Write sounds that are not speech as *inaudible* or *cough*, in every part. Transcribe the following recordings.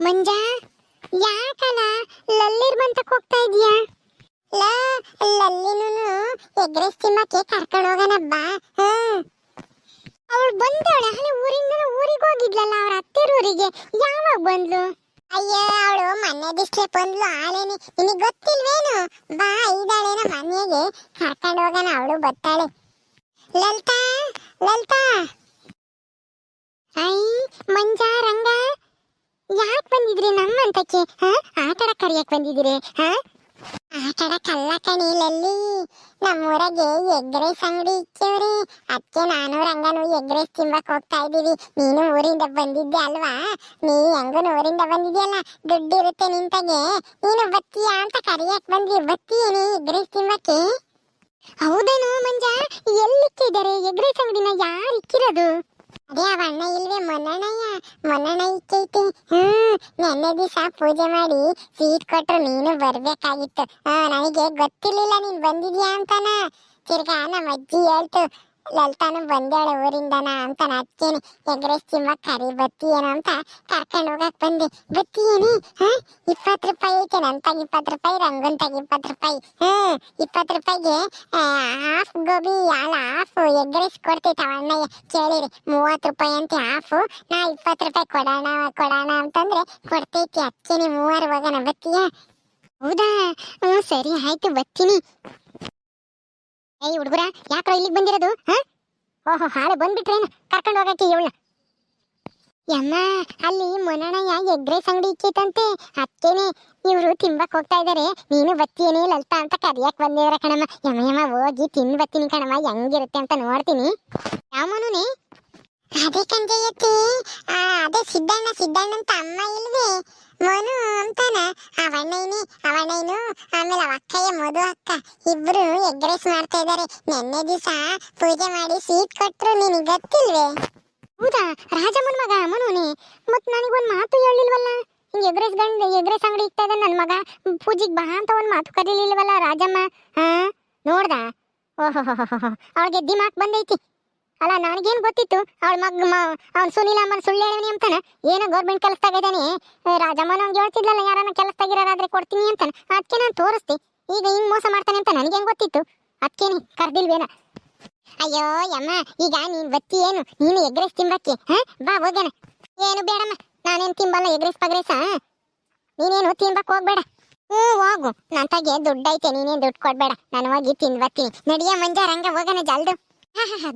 ಮಂಜ ಯಾಕನ ಲಲ್ಲಿರ್ ಬಂತಕ್ ಹೋಗ್ತಾ ಇದೀಯಾ? ಲ ಲಲ್ಲಿನೂ ಎಗ್ರೆಸ್ ತಿಮ್ಮಕ್ಕೆ ಕರ್ಕೊಂಡು ಹೋಗೋಣ ಬಾ. ಅವಳು ಬಂದವಳೆ ಹಳೆ ಊರಿಂದ ಊರಿಗೆ ಹೋಗಿದ್ಲಲ್ಲ ಅವ್ರ ಅತ್ತೆರ ಊರಿಗೆ. ಯಾವಾಗ ಬಂದ್ಲು? ಅಯ್ಯೋ, ಅವಳು ಮನೆದಿಷ್ಟೇ ಬಂದ್ಲು ಆಲೇನೆ ನಿನಗೆ ಗೊತ್ತಿಲ್ವೇನು? ಬಾ ಇದ್ದಾಳೇನ ಮನೆಗೆ. ಕರ್ಕೊಂಡು ಹೋಗೋಣ, ಅವಳು ಬರ್ತಾಳೆ. ಲಲ್ತಾ ಲಲ್ತಾ. ಐ, ಮಂಜ, ರಂಗ. ಯಾಕೆ ಬಂದಿದ್ರಿ ನಮ್ಮಂತಕ್ಕೆ ಹಾ? ಆಟ ಆಡಕ್ ಕರಿಯಕ್ ಬಂದಿದ್ದೀರಿ ಹಾ? ಆಟ ಆಡಕ್ಕಲ್ಲ ಕಣೀಲಲ್ಲಿ ನಮ್ಮೂರಾಗೆ ಎಗ್ ರೈಸ್ ಅಂಗಡಿ ಇಕ್ಕೇವ್ರಿ. ಅದಕ್ಕೆ ನಾನು ರಂಗನು ಎಗ್ ರೈಸ್ ತಿಂಬಕ್ ಹೋಗ್ತಾ ಇದ್ದೀವಿ. ನೀನು ಊರಿಂದ ಬಂದಿದ್ದೆ ಅಲ್ವಾ? ನೀ ಹೆಂಗು ಊರಿಂದ ಬಂದಿದ್ಯಲ್ಲ? ದುಡ್ಡು ಇರುತ್ತೆ ನಿಂತಾಗೆ. ನೀನು ಬತ್ತೀಯಾ ಅಂತ ಕರಿಯಕ್ ಬಂದ್ವಿ ಬತ್ತೀಯೇನಿ ಎಗ್ ರೈಸ್ ತಿಂಬಕ್ಕೆ? ಹೌದೇನು ಮಂಜ ಎಲ್ಲಿಕ್ಕಿದ್ದಾರೆ? ಎಗ್ ರೈಸ್ ಅಂಗಡಿನ ಯಾರು ಇಕ್ಕಿರೋದು? ಅದೇ ಅವ ಅಣ್ಣ ಇಲ್ವೇ ಮೊನ್ನಣ್ಣಯ್ಯ. ಮೊನ್ನಣ್ಣ ಇಕ್ಕೈತಿ ಹ್ಮ್, ನೆನ್ನೆ ದಿವಸ ಪೂಜೆ ಮಾಡಿ ಸೀಟ್ ಕೊಟ್ರು ನೀನು ಬರ್ಬೇಕಾಗಿತ್ತು. ಆ, ನನಗೆ ಗೊತ್ತಿರ್ಲಿಲ್ಲ ನೀನ್ ಬಂದಿದ್ಯಾ ಅಂತನ. ತಿರ್ಗಾ ನಮ್ಮ ಅಜ್ಜಿ ಹೇಳ್ತು ಲಲಿತಾನು ಬಂದಾಳೆ ಊರಿಂದನ ಅಂತ ಅದಕ್ಕೇನೆ ಎಗ್ರೆಸ್ ತಿಮ್ಮ ಕರಿ ಏನೋ ಅಂತ ಕರ್ಕೊಂಡು ಹೋಗಕ್ ಬಂದೆ. ಬತ್ತೀಯೇನಿ? ಹಾ? ಇಪ್ಪತ್ತು ರೂಪಾಯಿ ಐತೆ ನಂತಾಗ ಇಪ್ಪತ್ತು ರೂಪಾಯಿ ರಂಗಂತಾಗ ಇಪ್ಪತ್ತು ರೂಪಾಯಿ. ಹ್ಮ್ ಇಪ್ಪತ್ತು ರೂಪಾಯಿಗೆ ಹಾಫ್ ಗೋಬಿ, ಅಲ್ಲ ಹಾಫ್ ಎಗ್ರೆಸ್ ಕೊಡ್ತೈತೆ ಅಣ್ಣಯ್ಯ. ಕೇಳಿರಿ, ಮೂವತ್ತು ರೂಪಾಯಿ ಅಂತ ಹಾಫು ನಾ ಇಪ್ಪತ್ತು ರೂಪಾಯಿ ಕೊಡೋಣ ಕೊಡೋಣ ಅಂತಂದ್ರೆ ಕೊಡ್ತೈತಿ. ಅಕ್ಕೇನೆ ಮೂವರು ಹೋಗೋಣ ಬತ್ತೀಯ? ಹೌದಾ? ಹ್ಞೂ ಸರಿ, ಆಯ್ತು, ಬತ್ತೀನಿ. ಏಯ್, ಹುಡುಗರ, ಯಾಕ್ರ ಇಲ್ಲಿಗೆ ಬಂದಿರೋದು, ಹಾ? ಓಹೋ ಹಾಳೆ ಬಂದ್ಬಿಟ್ರೇನು ಕರ್ಕೊಂಡು ಹೋಗಕ್ಕೆ ಇವಳ ಯಮ್ಮ, ಅಲ್ಲಿ ಮೊನಣಯ್ಯ ಎಗ್ ರೈಸ್ ಅಂಗಡಿ ಇಕ್ಕಿತಂತೆ ಅದಕ್ಕೇನೆ ಇವರು ತಿನ್ಬಕ್ ಹೋಗ್ತಾ ಇದಾರೆ. ನೀನು ಬತ್ತಿಯೇನೇ ಲಲಿತಾ ಅಂತ ಕರಿಯಕ್ ಬಂದಿದ್ರ ಕಣಮ್ಮ. ಯಮ್ಮ ಯಮ್ಮ, ಹೋಗಿ ತಿನ್ ಬತ್ತೀನಿ ಕಣಮ್ಮ. ಹೆಂಗಿರುತ್ತೆ ಅಂತ ನೋಡ್ತೀನಿ. ಯಾವನೇ ಅದೇ ಕಂಜಯ್ಯತಿ ಆ, ಅದೇ ಸಿದ್ದಣ್ಣ ಸಿದ್ದಣ್ಣ ಅಂತ ಅಮ್ಮ ಇಲ್ವೇ? ಮನು ಅಂತಾನ. ಅವಣ್ಣಯ್ಯನಿ ಅವಣ್ಣಯ್ಯನು ಆಮೇಲೆ ಅವ ಅಕ್ಕಯ್ಯ ಮಧು ಅಕ್ಕ. ಇಬ್ರು ಎಗ್ ರೈಸ್ ಮಾಡ್ತಾ ಇದಾರೆ. ನೆನ್ನೆ ದಿವಸ ಪೂಜೆ ಮಾಡಿ ಸೀಟ್ ಕೊಟ್ರು. ನಿನಗೆ ಗೊತ್ತಿಲ್ವೇ? ಹೌದಾ? ರಾಜಮ್ಮನ ಮಗ, ಮನುನಿ. ಮತ್ ಒಂದು ಮಾತು ಹೇಳಿಲ್ವಲ್ಲ ಹಿಂಗ್ ಎಗ್ರೆಸ್ ಗಂಡ, ಎಗ್ರೆಸ್ ಅಂಗಡಿ ಇಕ್ತಾ ಇದ್ದಾನೆ ನನ್ನ ಮಗ. ಪೂಜೆಗೆ ಬಾ ಅಂತ ಒಂದ್ ಮಾತು ಕರೀಲಿಲ್ವಲ್ಲ ರಾಜಮ್ಮ? ಹಾ? ನೋಡ್ದ? ಓಹೋ ಅವಳಿಗೆ ದಿಮಾಕ್ ಮಾಕ್ ಬಂದೈತಿ. ಅಲ್ಲ, ನನಗೇನು ಗೊತ್ತಿತ್ತು? ಅವಳ ಮಗ ಅವ್ನು ಸುನಿಲ್ ಅಮ್ಮನ ಸುಳ್ಳು ಹೇಳಿವನಿ ಅಂತಾನ? ಏನೋ ಗೌರ್ಮೆಂಟ್ ಕೆಲಸದಾಗಿದ್ದಾನೆ ರಾಜಮ್ಮನ ಅವ್ನಿಗೆ ಹೇಳ್ತಿದ್ಲಲ್ಲ ಯಾರನ್ನ ಕೆಲಸದಾಗಿರೋರಾದ್ರೆ ಕೊಡ್ತೀನಿ ಅಂತಾನ? ಅದಕ್ಕೆ ನಾನು ತೋರಿಸ್ತಿ ಈಗ ಹಿಂಗ್ ಮೋಸ ಮಾಡ್ತಾನೆ ಅಂತ ನನಗೇನು ಗೊತ್ತಿತ್ತು? ಅದಕ್ಕೇನು ಕರ್ದಿಲ್ವೇನ ಅಯ್ಯೋ, ಯಮ್ಮ, ಈಗ ನೀನ್ ಬತ್ತಿ ಏನು? ನೀನು ಎಗ್ರೆಸ್ ತಿಂಬಕ್ಕೆ, ಹಾ? ಬಾ ಹೋಗೋಣ ಏನು ಬೇಡಮ್ಮ, ನಾನೇನ್ ತಿಂಬಲ್ಲ, ಎಗ್ರೆಸ್ ಪಗ್ರೆಸ? ನೀನೇನು ತಿನ್ಬಕ್ ಹೋಗ್ಬೇಡ. ಹ್ಞೂ, ಹೋಗು. ನಂತಾಗೆ ದುಡ್ಡು ಐತೆ ನೀನೇನು ದುಡ್ಡು ಕೊಡ್ಬೇಡ. ನಾನು ಹೋಗಿ ತಿಂದು ಬರ್ತೀನಿ. ನಡಿಯ ಮಂಜಾರ, ಹಂಗೆ ಹೋಗೋಣ ಜಲ್ದು.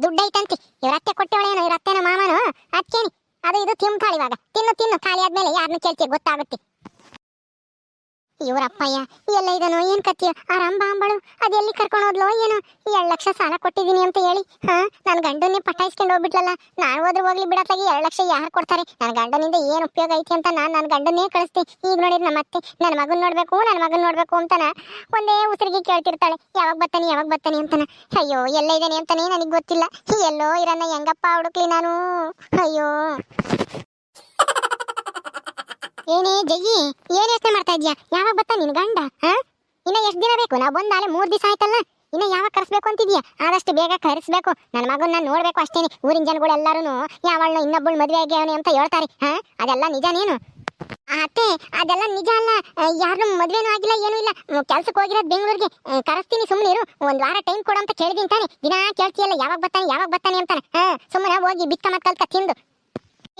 ದುಡ್ಡು ಐತಂತಿ. ಇವ್ರ ಅತ್ತೆ ಕೊಟ್ಟವಳೇನೋ, ಇವ್ರ ಅತ್ತೆನ ಮಾಮನು? ಅದಕ್ಕೇನಿ ಅದು ಇದು ತಿಂತಾಳ ಇವಾಗ. ತಿನ್ನು ತಿನ್ನು. ಖಾಲಿ ಆದ್ಮೇಲೆ ಯಾರನ್ನ ಕೇಳ್ತೀಯ ಗೊತ್ತಾಗುತ್ತೆ. ಇವರಪ್ಪಯ್ಯ, ಎಲ್ಲ ಇದನೋ, ಏನ್ ಕತ್ತಿಯ ಆ ರಂಬ ಅದೆಲ್ಲಿ ಕರ್ಕೊಂಡು ಹೋದ್ಲೋ ಏನೋ? ಎರಡು ಲಕ್ಷ ಸಾಲ ಕೊಟ್ಟಿದ್ದೀನಿ ಅಂತ ಹೇಳಿ, ಹಾ? ನನ್ನ ಗಂಡನ್ನೇ ಪಟಾಯಿಸ್ಕೊಂಡು ಹೋಗ್ಬಿಟ್ಲಲ್ಲ? ನಾನು ಹೋದ್ರೆ ಹೋಗ್ಲಿ ಬಿಡತ್ತಾಗಿ ಎರಡು ಲಕ್ಷ ಯಾರು ಕೊಡ್ತಾರೆ? ನನ್ನ ಗಂಡನಿಂದ ಏನು ಉಪಯೋಗ ಐತಿ ಅಂತ ನಾನು ನನ್ನ ಗಂಡನ್ನೇ ಕಳಿಸ್ತೀನಿ. ಈಗ ನೋಡಿದ್ರೆ ನಮ್ಮ ಅತ್ತೆ ನನ್ನ ಮಗನ್ ನೋಡ್ಬೇಕು ನನ್ನ ಮಗನ್ ನೋಡ್ಬೇಕು ಅಂತಾನ? ಒಂದೇ ಉಸಿರಿಗೆ ಕೇಳ್ತಿರ್ತಾಳೆ. ಯಾವಾಗ ಬರ್ತಾನೆ ಯಾವಾಗ ಬರ್ತಾನೆ ಅಂತಾನ? ಅಯ್ಯೋ, ಎಲ್ಲ ಇದ್ದಾನೆ ಅಂತಾನೆ ನನಗೆ ಗೊತ್ತಿಲ್ಲ. ಎಲ್ಲೋ ಇರನ್ನ ಹೆಂಗಪ್ಪ ಹುಡುಕ್ಲಿ ನಾನು? ಅಯ್ಯೋ. ಏನೇ ಜಯ್ಯಿ ಏನ್ ಯೋಚನೆ ಮಾಡ್ತಾ ಇದೀಯಾ? ಯಾವಾಗ ಬರ್ತಾ ನಿನ್ ಗಂಡ ಇನ್ನ ಎಷ್ಟ್ ದಿನ ಬೇಕು? ನಾ ಬಂದಾಲೆ ಮೂರ್ ದಿವಸ ಆಯ್ತಲ್ಲ. ಇನ್ನ ಯಾವಾಗ ಕರೆಸ್ಬೇಕು ಅಂತಿದ್ಯಾ? ಆದಷ್ಟು ಬೇಗ ಕರೆಸ್ಬೇಕು. ನನ್ನ ಮಗನ್ನ ನೋಡ್ಬೇಕು ಅಷ್ಟೇನೆ. ಊರಿನ ಜನಗಳು ಎಲ್ಲಾರು ಯಾವಳ ಇನ್ನೊಬ್ಬಳು ಮದುವೆ ಆಗ್ಯಾವನೆ ಅಂತ ಹೇಳ್ತಾರೆ. ಹಾ? ಅದೆಲ್ಲ ನಿಜನೇನು ಅತ್ತೆ, ಅದೆಲ್ಲ ನಿಜ ಅಲ್ಲ. ಯಾರು ಮದ್ವೆನೂ ಆಗಿಲ್ಲ, ಏನೂ ಇಲ್ಲ. ಕೆಲ್ಸಕ್ಕೆ ಹೋಗಿರೋದು ಬೆಂಗಳೂರಿಗೆ. ಕರೆಸ್ತೀನಿ ಸುಮ್ಮನೆ ಇರು. ಒಂದ್ ವಾರ ಟೈಮ್ ಕೊಡು ಅಂತ ಕೇಳಿದೀನಿ ತಾನೆ. ದಿನ ಕೇಳ್ತೀಯಲ್ಲ, ಯಾವಾಗ ಬರ್ತಾನೆ ಯಾವಾಗ ಬರ್ತಾನೆ ಅಂತಾನೆ. ಹಾ ಸುಮ್ಮನೆ ಹೋಗಿ ಬಿಕ್ಕ ಮಕ್ಕಳ್ಕ ತಿಂದು.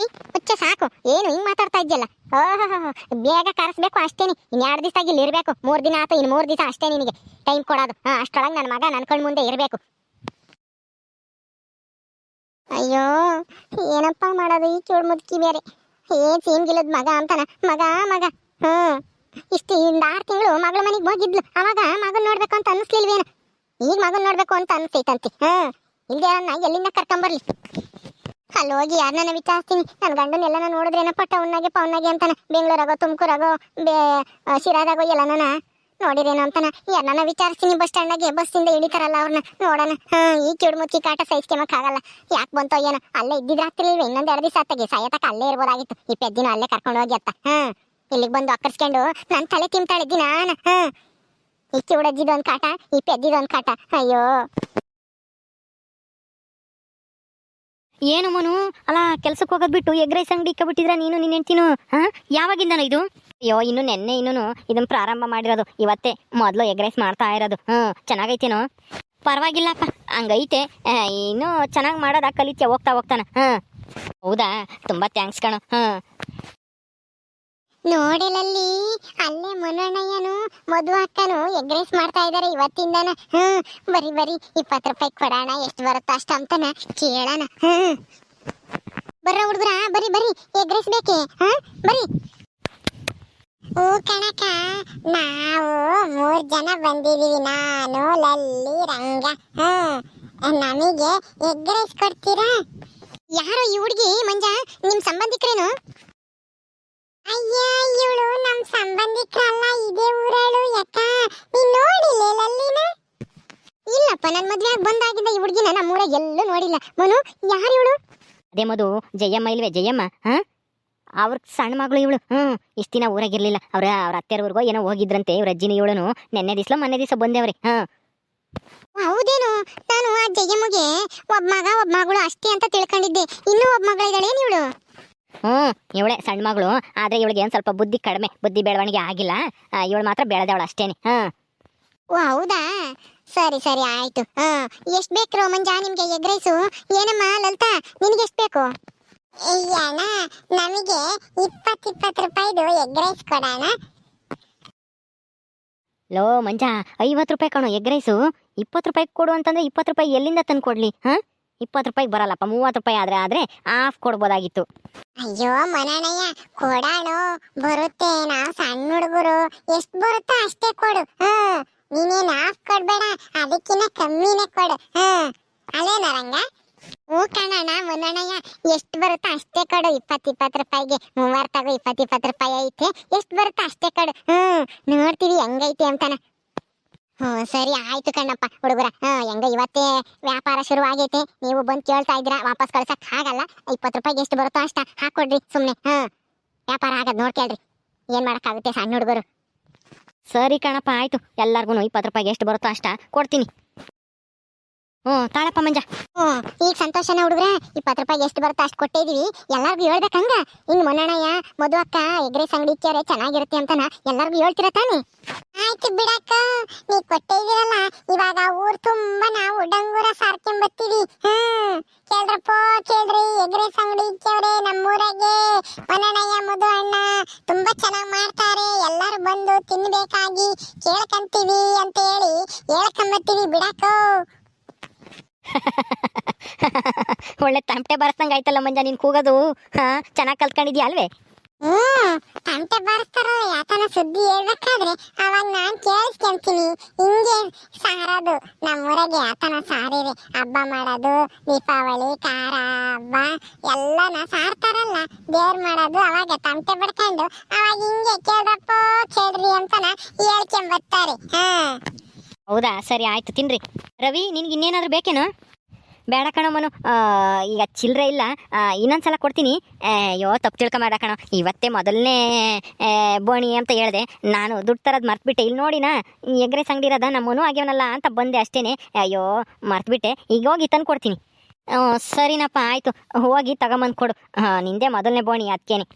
ಹುಚ್ಚ, ಸಾಕು. ಏನು, ಹಿಂಗ್ ಮಾತಾಡ್ತಾ ಇದ್ಯಲ್ಲ ಓಹೋ ಬೇಗ ಕರೆಸ್ಬೇಕು ಅಷ್ಟೇನಿ. ಇನ್ ಎರಡು ದಿವಸ ಇಲ್ಲಿ ಇರಬೇಕು. ಮೂರು ದಿನ ಆತ, ಇನ್ ಮೂರು ದಿವಸ ಅಷ್ಟೇ ನಿನಗೆ. ಟೈಮ್ ಕೊಡೋದು. ಹಾ, ಅಷ್ಟೊಳಗೆ ನನ್ನ ಮಗ ನನ್ನ ಮುಂದೆ ಇರಬೇಕು. ಅಯ್ಯೋ, ಏನಪ್ಪ ಮಾಡೋದು ಈ ಚೂಡ್ ಮುದ್ಕಿ ಬೇರೆ. ಏನ್ ಸೀನ್ಗಿಲ್ಲದ್ ಮಗ ಅಂತಾನ? ಮಗ ಮಗ. ಹ್ಮ್. ಇಷ್ಟು ಇಂದ ಆರು ತಿಂಗಳು ಮಗಳ ಮನೆಗೆ ಹೋಗಿದ್ಲು. ಅವಾಗ ಮಗನ್ ನೋಡ್ಬೇಕು ಅಂತ ಅನ್ನಿಸ್ಲಿಲ್ವೇನು ಈಗ ಮಗನ್ ನೋಡ್ಬೇಕು ಅಂತ ಅನ್ಸೈತಂತೆ. ಹ್ಮ್. ಇಲ್ಲದೆ ಎಲ್ಲಿಂದ ಕರ್ಕೊಂಬರ್ಲಿ ಅಲ್ಲಿ ಹೋಗಿ ಯಾರನ್ನ ವಿಚಾರಿಸ್ತೀನಿ. ನನ್ನ ಗಂಡನ ಎಲ್ಲ ನೋಡಿದ್ರೇನಪ್ಪ ಟೌನ್ನಾಗೆ ಪೌನ್ನಾಗೆ ಅಂತಾನೆ. ಬೆಂಗಳೂರಾಗೋ, ತುಮಕೂರಾಗೋ, ಬೇ ಶಿರಾದಾಗೋ ಎಲ್ಲನ ನೋಡಿರೇನೋ ಅಂತಾನ. ಯಾರನ್ನ ವಿಚಾರಿಸ್ತೀನಿ, ಬಸ್ ಸ್ಟ್ಯಾಂಡಾಗೆ ಬಸ್ಸಿಂದ ಇಳಿತಾರಲ್ಲ ಅವ್ರನ್ನ ನೋಡೋಣ. ಹಾಂ, ಈ ಚೂಡ್ ಮುಚ್ಚಿ ಕಾಟ ಆಗಲ್ಲ. ಯಾಕೆ ಬಂತೋ ಏನೋ. ಅಲ್ಲೇ ಇದ್ದಿದ್ರೆ ಇನ್ನೊಂದು ಎರಡು ದಿವಸ ಆತಾಗೆ. ಸಾಯತಕ್ಕ ಅಲ್ಲೇ ಇರ್ಬೋದಾಗಿತ್ತು. ಈ ಪೆದ್ದಿನ ಅಲ್ಲೇ ಕರ್ಕೊಂಡು ಹೋಗಿ ಅತ್ತ. ಹಾ, ಇಲ್ಲಿಗೆ ಬಂದು ಅಕ್ಕರ್ಸ್ಕೊಂಡು ನನ್ನ ತಲೆ ತಿಂತಾಳೆ ನಾನು ಹಾ, ಈ ಕಿವಿಡಜ್ಜಿದೊಂದು ಕಾಟ, ಈ ಪೆದ್ದಿದೊಂದು ಕಾಟ. ಅಯ್ಯೋ. ಏನು ಮನು? ಅಲ್ಲ ಕೆಲ್ಸಕ್ಕೆ ಹೋಗೋದ್ ಬಿಟ್ಟು ಎಗ್ ರೈಸ್ ಅಂಗಡಿ ಇಕ್ಕಬಿಟ್ಟಿದ್ರ ನೀನು ನಿನ್ನ ಹೆಂಡ್ತಿನು? ಹಾ? ಯಾವಾಗಿಂದನೋ ಇದು? ಅಯ್ಯೋ, ಇನ್ನು ನೆನ್ನೆ ಇನ್ನೂ ಇದನ್ನ ಪ್ರಾರಂಭ ಮಾಡಿರೋದು. ಇವತ್ತೇ ಮೊದಲು ಎಗ್ ರೈಸ್ ಮಾಡ್ತಾ ಇರೋದು. ಹ್ಞೂ, ಚೆನ್ನಾಗೈತೇನೋ? ಪರವಾಗಿಲ್ಲಪ್ಪ, ಹಂಗೈತೆ. ಇನ್ನೂ ಚೆನ್ನಾಗಿ ಮಾಡೋದಾ ಕಲಿತ್ಯ? ಹೋಗ್ತಾ ಹೋಗ್ತಾನ. ಹಾಂ ಹೌದಾ? ತುಂಬ ಥ್ಯಾಂಕ್ಸ್ ಕಣೋ. ಹಾಂ ನೋಡಿಲಲ್ಲಿ, ಅಲ್ಲೇ ಮುನ್ನಣ್ಣಯ್ಯನು ಮಧು ಅಕ್ಕನು ಎಗ್ ರೈಸ್ ಮಾಡ್ತಾ ಇದ್ದಾರೆ ಇವತ್ತಿಂದನ. ಹ್ಮ್, ಬರಿ ಬರಿ, ಇಪ್ಪತ್ತು ರೂಪಾಯಿ ಕೊಡೋಣ, ಎಷ್ಟು ಬರುತ್ತ ಅಷ್ಟು ಅಂತಾನ ಕೇಳೋಣ. ಹ್ಮ್. ಬರ್ರ ಹುಡುಗ್ರ, ಬರಿ ಬರಿ, ಎಗ್ ರೈಸ್ ಬೇಕೆ? ಹ್ಮ್, ಬರಿ. ಓ ಕಣಕ ನಾವು ಮೂರ್ ಜನ ಬಂದಿದೀವಿ ನಾನು, ಲಲ್ಲಿ, ರಂಗ. ಹ್ಮ್, ನಮಗೆ ಎಗ್ ರೈಸ್ ಕೊಡ್ತೀರಾ? ಯಾರೋ ಈ ಹುಡುಗಿ, ಮಂಜ, ನಿಮ್ ಸಂಬಂಧಿಕರೇನು? ಅಯ್ಯ ಇವಳು ನಮ್ ಸಂಬಂಧಿಕರಲ್ಲ ಇದೇ ಊರಳು ಯಾಕ? ನೀನ್ ನೋಡಿಲ್ಲ ಲಲ್ಲಿನ ಇಲ್ಲಪ್ಪ ನನ್ ಮದ್ವೆ ಆಗಿ ಬಂದಾಗಿದ್ದ ಈ ಹುಡುಗಿನ ನಮ್ಮೂರ ಎಲ್ಲೂ ನೋಡಿಲ್ಲ. ಮನು ಯಾರು ಇವಳು? ಅದೇ ಮದು ಜಯಮ್ಮ ಇಲ್ವೇ ಜಯಮ್ಮ ಹಾ? ಅವ್ರ ಸಣ್ಣ ಮಗಳು ಇವಳು. ಹ್ಮ್ ಇಷ್ಟು ದಿನ ಊರಾಗಿರ್ಲಿಲ್ಲ ಅವ್ರ ಅವ್ರ ಅತ್ತೆಯರ ಊರಿಗೋ ಏನೋ ಹೋಗಿದ್ರಂತೆ ಇವ್ರ ಅಜ್ಜಿನ ಇವಳನು. ನೆನ್ನೆ ದಿವ್ಸ ಮೊನ್ನೆ ದಿವಸ ಬಂದೇವ್ರಿ ಹಾ? ಹೌದೇನು? ನಾನು ಆ ಜಯಮ್ಮಗೆ ಒಬ್ಬ ಮಗ ಒಬ್ಬ ಮಗಳು ಅಷ್ಟೇ ಅಂತ ತಿಳ್ಕೊಂಡಿದ್ದೆ. ಇನ್ನೂ ಒಬ್ಬ ಮಗಳಿದ್ದಾಳೆ ಇವಳು? ಹ್ಮ್ ಇವಳೆ ಸಣ್ಣ ಮಗಳು ಆದರೆ ಇವಳಿಗೆ ಏನು ಸ್ವಲ್ಪ ಬುದ್ಧಿ ಕಡಿಮೆ ಬುದ್ಧಿ ಬೆಳವಣಿಗೆ ಆಗಿಲ್ಲ. ಇವಳು ಮಾತ್ರ ಬೆಳೆದವಳು ಅಷ್ಟೇನೆ ಹಾ ಓ ಹೌದಾ? ಸರಿ ಸರಿ ಆಯ್ತು. ಹಾ ಎಷ್ಟು ಬೇಕು ಮಂಜ ನಿಮಗೆ ಎಗ್ ರೈಸು ಏನಮ್ಮ ಲಲಿತಾ ನಿನಗೆ ಎಷ್ಟು ಬೇಕು? ಅಣ್ಣ ನಮಗೆ ಇಪ್ಪತ್ತು ಇಪ್ಪತ್ತು ರೂಪಾಯಿದು ಎಗ್ ರೈಸ್ ಕೊಡೋಣ. ಲೋ ಮಂಜ ಐವತ್ತು ರೂಪಾಯಿ ಕಣೋ ಎಗ್ ರೈಸು ಇಪ್ಪತ್ತು ರೂಪಾಯಿ ಕೊಡು ಅಂತಂದ್ರೆ ಇಪ್ಪತ್ತು ರೂಪಾಯಿ ಎಲ್ಲಿಂದ ತಂದು ಕೊಡ್ಲಿ ಹಾಂ ಇಪ್ಪತ್ತು ರೂಪಾಯಿಗೆ ಬರಲ್ಲಪ್ಪ ಮೂವತ್ತು ರೂಪಾಯಿ ಆದ್ರೆ ಆದ್ರೆ ಆಫ್ ಕೊಡ್ಬೋದಾಗಿತ್ತು. ಅಯ್ಯೋ ಮನಣಯ್ಯ ಕೊಡಾಣು, ಬರುತ್ತೆ. ನಾವ್ ಸಣ್ಣ ಹುಡುಗರು. ಎಷ್ಟ್ ಬರುತ್ತೋ ಅಷ್ಟೇ ಕೊಡು. ಹ್ಮ್ ನೀನೇನ್ ಹಾಫ್ ಕೊಡ್ಬೇಡ. ಅದಕ್ಕಿನ್ನ ಕಮ್ಮಿನೇ ಕೊಡು. ಹ್ಮ್ ಅಲ್ಲೇನ ರಂಗ ಹ್ಞೂ ಕಣಣ್ಣ ಮುನ್ನಣ್ಣಯ್ಯ ಎಷ್ಟು ಬರುತ್ತೋ ಅಷ್ಟೇ ಕೊಡು. ಇಪ್ಪತ್ತು ಇಪ್ಪತ್ತು ರೂಪಾಯಿಗೆ ಮೂವರ್ ತಗೋ ಇಪ್ಪತ್ತು ಇಪ್ಪತ್ತು ರೂಪಾಯಿ ಐತೆ. ಎಷ್ಟು ಬರುತ್ತೋ ಅಷ್ಟೇ ಕೊಡು. ಹ್ಞೂ, ನೋಡ್ತೀವಿ ಹೆಂಗೈತೆ ಅಂತಾನ ಹ್ಞೂ ಸರಿ ಆಯ್ತು ಕಣ್ಣಪ್ಪ, ಹುಡುಗರ. ಹ್ಮ್, ಹೆಂಗ ಇವತ್ತೇ ವ್ಯಾಪಾರ ಶುರು ಆಗೈತೆ ನೀವು ಬಂದು ಕೇಳ್ತಾ ಇದ್ದೀರಾ, ವಾಪಸ್ ಕಳ್ಸಕ್ ಆಗಲ್ಲ. ಇಪ್ಪತ್ತು ರೂಪಾಯಿಗೆ ಎಷ್ಟು ಬರುತ್ತೋ ಅಷ್ಟ ಹಾಕೊಡ್ರಿ ಸುಮ್ಮನೆ ಹಾ ವ್ಯಾಪಾರ ಆಗದ್ ನೋಡ್ಕೇಳ್ರಿ ಏನ್ ಮಾಡೋಕ್ಕಾಗುತ್ತೆ ಸಣ್ಣ ಹುಡುಗರು. ಸರಿ ಕಣಪ್ಪ, ಆಯ್ತು. ಎಲ್ಲಾರ್ಗು ಇಪ್ಪತ್ತು ರೂಪಾಯಿಗೆ ಎಷ್ಟು ಬರುತ್ತೋ ಅಷ್ಟ ಕೊಡ್ತೀನಿ. ಹ್ಞೂ ತಾಳಪ್ಪ ಮಂಜ. ಹ್ಮ್, ಈಗ ಸಂತೋಷನ ಹುಡುಗ್ರ, ಇಪ್ಪತ್ತು ರೂಪಾಯಿಗೆ ಎಷ್ಟು ಬರುತ್ತೋ ಅಷ್ಟು ಕೊಟ್ಟಿದೀವಿ. ಎಲ್ಲಾರ್ಗು ಹೇಳ್ಬೇಕಂಗ ಇನ್ನು ಮೊನ್ನಣ್ಣಯ್ಯ ಮಧು ಅಕ್ಕ, ಎಗ್ರೆಸ್ ಅಂಗಡಿ ಇಕ್ಕ್ಯಾರೆ ಚೆನ್ನಾಗಿರುತ್ತೆ ಅಂತನ ಎಲ್ಲಾರ್ಗು ಹೇಳ್ತಿರ ತಾನೆ? ಆಯ್ತು ಬಿಡಕ್ಕ. ನೀ ಕೊಟ್ಟಿದಿರಲ್ಲ ಇವಾಗ ಊರ್ ತುಂಬಾ ನಾವು ಡಂಗೂರ ಸಾರ್ಕೊಂಬತ್ತೀವಿ ಹ್ಮ್. ಕೇಳ್ರಪ್ಪ, ಕೇಳ್ರಿ ಎಗ್ರೆಸ್ ಅಂಗಡಿ ಇಕ್ಕ್ಯಾವ್ರೆ ನಮ್ಮೂರಾಗೆ. ಮನನಯ್ಯ ಮಧು ಅಣ್ಣ ತುಂಬಾ ಚೆನ್ನಾಗಿ ಮಾಡ್ತಾರೆ. ಎಲ್ಲಾರು ಬಂದು ತಿನ್ಬೇಕಾಗಿ ಕೇಳ್ಕಂತೀವಿ ಅಂತ ಹೇಳಿ ಹೇಳ್ಕೊಂಬತ್ತೀವಿ ಬಿಡಕ್ಕ *laughs* ಒಳ್ಳೆ ತಂಪೆ ಬರ್ಸಂಗ ಆಯ್ತಲ್ಲ ಮಂಜ, ನೀನ್ ಕೂಗೋದು. ಹಾ, ಚೆನ್ನಾಗಿ ಕಲ್ತ್ಕೊಂಡಿದ್ಯಾ ಅಲ್ವೇ? ಹ್ಮ್ ಬರ್ತಾರೋ ಬಾರಿಸ್ತಾರೋ ಯಾತನ ಸುದ್ದಿ ಹೇಳ್ಬೇಕಾದ್ರೆ ಅವಾಗ ನಾನ್ ಕೇಳಿಸ್ಕೊಂತೀನಿ. ಹಿಂಗೆ ಸಾರೋದು, ನಮ್ಮೂರಾಗೆ ಯಾತನ ಸಾರಿದೆ ಹಬ್ಬ ಮಾಡೋದು, ದೀಪಾವಳಿ, ಖಾರ, ಹಬ್ಬ, ಎಲ್ಲನ ಸಾರ್ತಾರಲ್ಲ, ದೇವ್ರ ಮಾಡೋದು ಅವಾಗ ತಂಟೆ ಬಡ್ಕೊಂಡು, ಅವಾಗ ಹಿಂಗೆ ಕೇಳ್ರಪ್ಪ, ಕೇಳ್ರಿ ಅಂತನ ಹೇಳ್ಕೊಂಬರ್ತಾರೆ ಹಾ ಹೌದಾ? ಸರಿ, ಆಯ್ತು, ತಿನ್ರಿ. ರವಿ, ನಿನ್ಗೆ ಇನ್ನೇನಾದ್ರೂ ಬೇಕೇನು? ಬೇಡ ಕಣೋ ಮನು. ಈಗ ಚಿಲ್ಲರೆ ಇಲ್ಲ. ಇನ್ನೊಂದು ಸಲ ಕೊಡ್ತೀನಿ. ಅಯ್ಯೋ, ತಪ್ಪು ತಿಳ್ಕೊಂಬೇಡ ಕಣೋ. ಇವತ್ತೇ ಮೊದಲನೇ ಬೋಣಿ ಅಂತ ಹೇಳಿದೆ. ನಾನು ದುಡ್ಡು ತರೋದು ಮರ್ತ್ಬಿಟ್ಟೆ. ಇಲ್ಲಿ ನೋಡಿನ ಎಗ್ ರೈಸ್ ಅಂಗಡಿ ಇರೋದ ನಮ್ಮನು ಆಗ್ಯವನಲ್ಲ ಅಂತ ಬಂದೆ ಅಷ್ಟೇನೆ. ಅಯ್ಯೋ, ಮರ್ತ್ಬಿಟ್ಟೆ. ಈಗ ಹೋಗಿ ತಂದು ಕೊಡ್ತೀನಿ. ಸರಿನಪ್ಪ, ಆಯಿತು. ಹೋಗಿ ತಗೊಂಬಂದು ಕೊಡು. ನಿಂದೆ ಮೊದಲನೇ ಬೋಣಿ ಅದಕ್ಕೇನೆ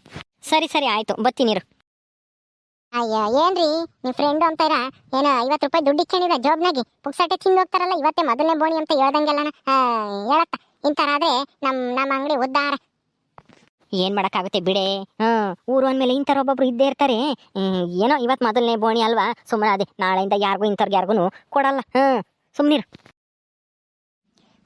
ಸರಿ ಸರಿ, ಆಯಿತು. ಬತ್ತೀನಿರು ಅಯ್ಯೋ, ಏನ್ರಿ? ನಿಮ್ ಫ್ರೆಂಡ್ ಅಂತಾರ ಏನೋ ಐವತ್ ರೂಪಾಯಿ ದುಡ್ಡು ಇಕ್ಕೊಂಡಿದ ಜೋಬ್ನಾಗಿ ಪುಕ್ಸಟ್ಟೆ ತಿಂದು ಹೋಗ್ತಾರಲ್ಲ, ಇವತ್ತೇ ಮೊದಲನೇ ಬೋಣಿ ಅಂತ ಹೇಳ್ದಂಗೆಲ್ಲನ ಹೇಳತ್ತ. ಇಂತರ ಆದ್ರೆ ನಮ್ ನಮ್ಮ ಅಂಗಡಿ ಉದ್ದಾರ. ಏನ್ ಮಾಡಕ್ಕಾಗುತ್ತೆ ಬಿಡೆ? ಹ್ಮ್ ಊರು ಅಂದ್ಮೇಲೆ ಇಂಥರ ಒಬ್ಬೊಬ್ರು ಇದ್ದೇ ಇರ್ತಾರೆ. ಏನೋ ಇವತ್ತು ಮೊದಲನೇ ಬೋಣಿ ಅಲ್ವಾ? ಸುಮ್ಮನೆ ಅದೇ, ನಾಳೆಯಿಂದ ಯಾರಿಗೂ ಇಂಥವ್ರಿಗೆ ಯಾರಿಗೂ ಕೊಡಲ್ಲ. ಹ್ಮ್ ಸುಮ್ನಿರು.